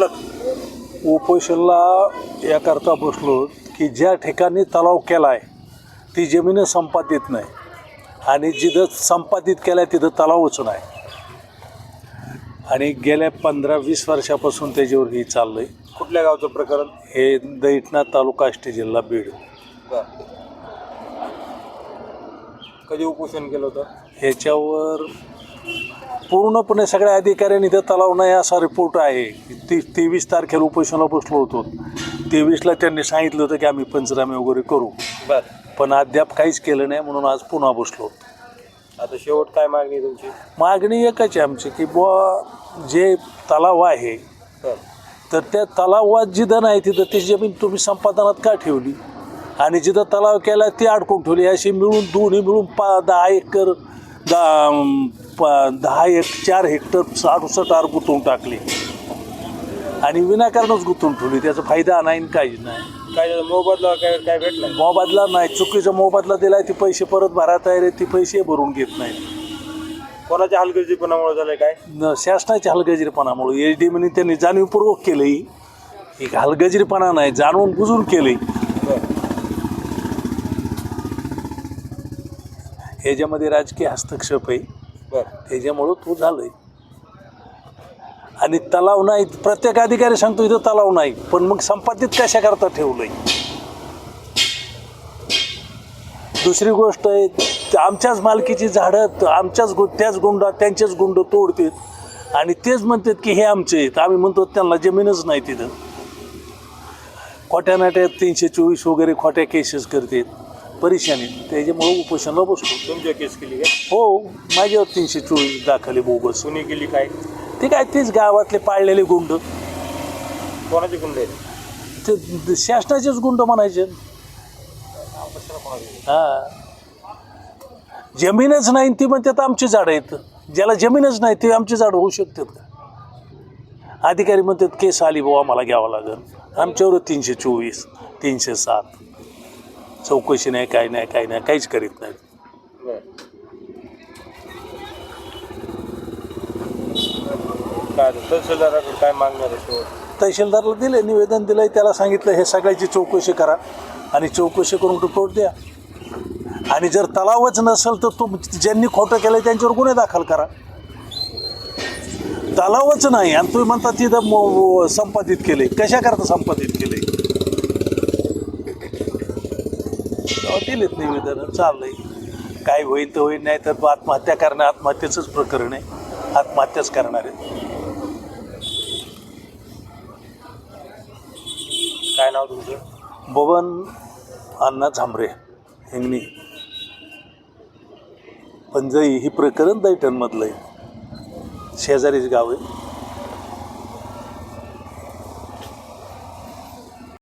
उपोषणला याकरता बसलो की ज्या ठिकाणी तलाव केला आहे ती जमीन संपादित नाही. आणि जिथं संपादित केला आहे तिथं तलावच नाही. आणि गेल्या पंधरा वीस वर्षापासून त्याच्यावर ही चाललं आहे कुठल्या गावचं प्रकरण? हे दैठणा तालुका आष्टी जिल्हा बीड. कधी उपोषण केलं होतं? ह्याच्यावर पूर्णपणे सगळ्या अधिकाऱ्यांनी इथं तलाव नाही असा रिपोर्ट आहे. ती तेवीस तारखेला उपोषणाला बसलो होतो. तेवीसला त्यांनी सांगितलं होतं की आम्ही पंचनामे वगैरे करू. पण अद्याप काहीच केलं नाही म्हणून आज पुन्हा बसलो आता शेवट काय मागणी तुमची? मागणी एकच आहे आमची की बुवा जे तलाव आहे तर त्या तलावात जिथं नाही तिथं ती जमीन तुम्ही संपादनात का ठेवली? आणि जिथं तलाव केला ती अडकून ठेवली. अशी मिळून दोन्ही मिळून पा दहा एकर अं, पा- दहा एक चार हेक्टर साठ आर गुंतवून टाकली. आणि विनाकारणच गुंतवून ठेवली. त्याचा फायदा नाही आणि काहीच नाही. काय झालं? मोबदला काय काय भेटलं मोबदला नाही. चुकीचा मोबदला दिलाय ते पैसे परत भरा तयार आहे ती पैसे भरून घेत नाही कोणाच्या हलगर्जीपणामुळे झालंय काय? न शासनाच्या हलगजिरीपणामुळे एच डी म्हणून त्यांनी जाणीवपूर्वक केलंय. एक हलगजिरीपणा नाही जाणून बुजून केलंय. बर. ह्याच्यामध्ये राजकीय हस्तक्षेप आहे. त्याच्यामुळं तो झालंय. आणि तलाव नाही प्रत्येक अधिकारी सांगतो इथं तलाव नाही पण मग संपादित कशा करता ठेवलंय? दुसरी गोष्ट आहे आमच्याच मालकीची झाडं आमच्याच गु त्याच गुंडा त्यांचेच गुंड तोडतात आणि तेच म्हणतात की हे आमचे आहेत. आम्ही म्हणतो त्यांना जमीनच नाही तिथं. खोट्या नाट्यात तीनशे चोवीस वगैरे खोट्या केसेस करतात. परेशानी त्याच्यामुळं उपोषणाला बसतो तुमच्या केस केली काय हो माझ्यावर तीनशे चोवीस दाखले बोगस. कुणी केली काय? ते काय तेच गावातले पाळलेले गुंड. कोणाचे गुंडे आहेत? ते शासनाचेच गुंड म्हणायचे. हा. जमीनच नाही ती म्हणतात आमची झाडं आहेत. ज्याला जमीनच नाही ते आमची झाडं होऊ शकतात. का अधिकारी म्हणतात केस आली भाऊ आम्हाला घ्यावं लागेल. आमच्यावर तीनशे चोवीस तीनशे सात. चौकशी नाही काय नाही काय नाही काहीच करीत नाही. काय? तहसीलदाराकडे काय मागणार आहे शेवट तहसीलदारला दिले निवेदन दिलंय त्याला सांगितलं हे सगळ्याची चौकशी करा आणि चौकशी करून रिपोर्ट द्या. आणि जर तलावच नसेल तर तुम ज्यांनी खोटं केलं त्यांच्यावर गुन्हे दाखल करा. तलावच नाही आणि तुम्ही म्हणता तिथं म- संपादित केले कशा करता संपादित केले दिलेत निवेदन चाललंय. काय होईल तर होईल नाही तर आत्महत्या करणं आत्महत्येचंच प्रकरण आहे. आत्महत्याच करणार आहे काय नाव तुमचं? बबन अण्णा झांबरे हिंगणी पंजई ही प्रकरण दैठणमधलं आहे. शेजारीच गाव आहे.